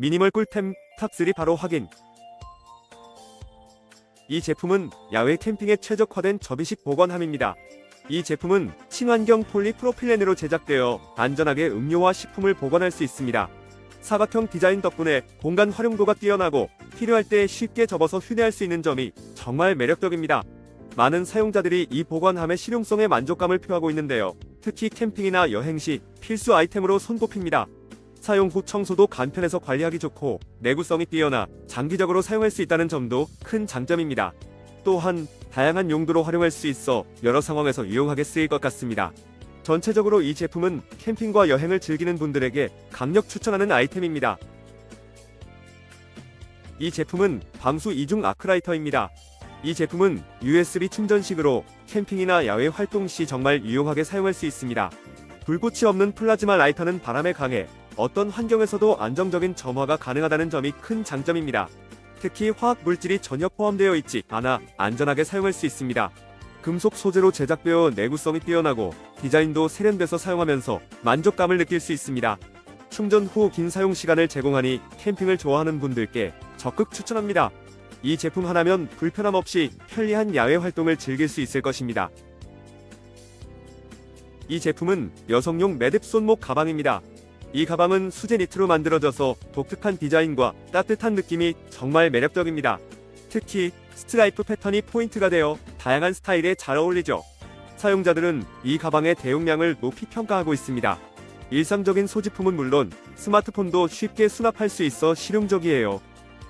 미니멀 꿀템 탑3 바로 확인. 이 제품은 야외 캠핑에 최적화된 접이식 보관함입니다. 이 제품은 친환경 폴리프로필렌으로 제작되어 안전하게 음료와 식품을 보관할 수 있습니다. 사각형 디자인 덕분에 공간 활용도가 뛰어나고 필요할 때 쉽게 접어서 휴대할 수 있는 점이 정말 매력적입니다. 많은 사용자들이 이 보관함의 실용성에 만족감을 표하고 있는데요. 특히 캠핑이나 여행 시 필수 아이템으로 손꼽힙니다. 사용 후 청소도 간편해서 관리하기 좋고 내구성이 뛰어나 장기적으로 사용할 수 있다는 점도 큰 장점입니다. 또한 다양한 용도로 활용할 수 있어 여러 상황에서 유용하게 쓰일 것 같습니다. 전체적으로 이 제품은 캠핑과 여행을 즐기는 분들에게 강력 추천하는 아이템입니다. 이 제품은 방수 이중 아크라이터입니다. 이 제품은 USB 충전식으로 캠핑이나 야외 활동 시 정말 유용하게 사용할 수 있습니다. 불꽃이 없는 플라즈마 라이터는 바람에 강해 어떤 환경에서도 안정적인 점화가 가능하다는 점이 큰 장점입니다. 특히 화학 물질이 전혀 포함되어 있지 않아 안전하게 사용할 수 있습니다. 금속 소재로 제작되어 내구성이 뛰어나고 디자인도 세련돼서 사용하면서 만족감을 느낄 수 있습니다. 충전 후 긴 사용 시간을 제공하니 캠핑을 좋아하는 분들께 적극 추천합니다. 이 제품 하나면 불편함 없이 편리한 야외 활동을 즐길 수 있을 것입니다. 이 제품은 여성용 매듭 손목 가방입니다. 이 가방은 수제 니트로 만들어져서 독특한 디자인과 따뜻한 느낌이 정말 매력적입니다. 특히 스트라이프 패턴이 포인트가 되어 다양한 스타일에 잘 어울리죠. 사용자들은 이 가방의 대용량을 높이 평가하고 있습니다. 일상적인 소지품은 물론 스마트폰도 쉽게 수납할 수 있어 실용적이에요.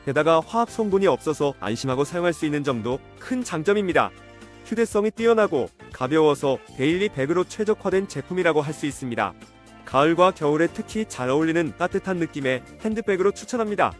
게다가 화학 성분이 없어서 안심하고 사용할 수 있는 점도 큰 장점입니다. 휴대성이 뛰어나고 가벼워서 데일리 백으로 최적화된 제품이라고 할 수 있습니다. 가을과 겨울에 특히 잘 어울리는 따뜻한 느낌의 핸드백으로 추천합니다.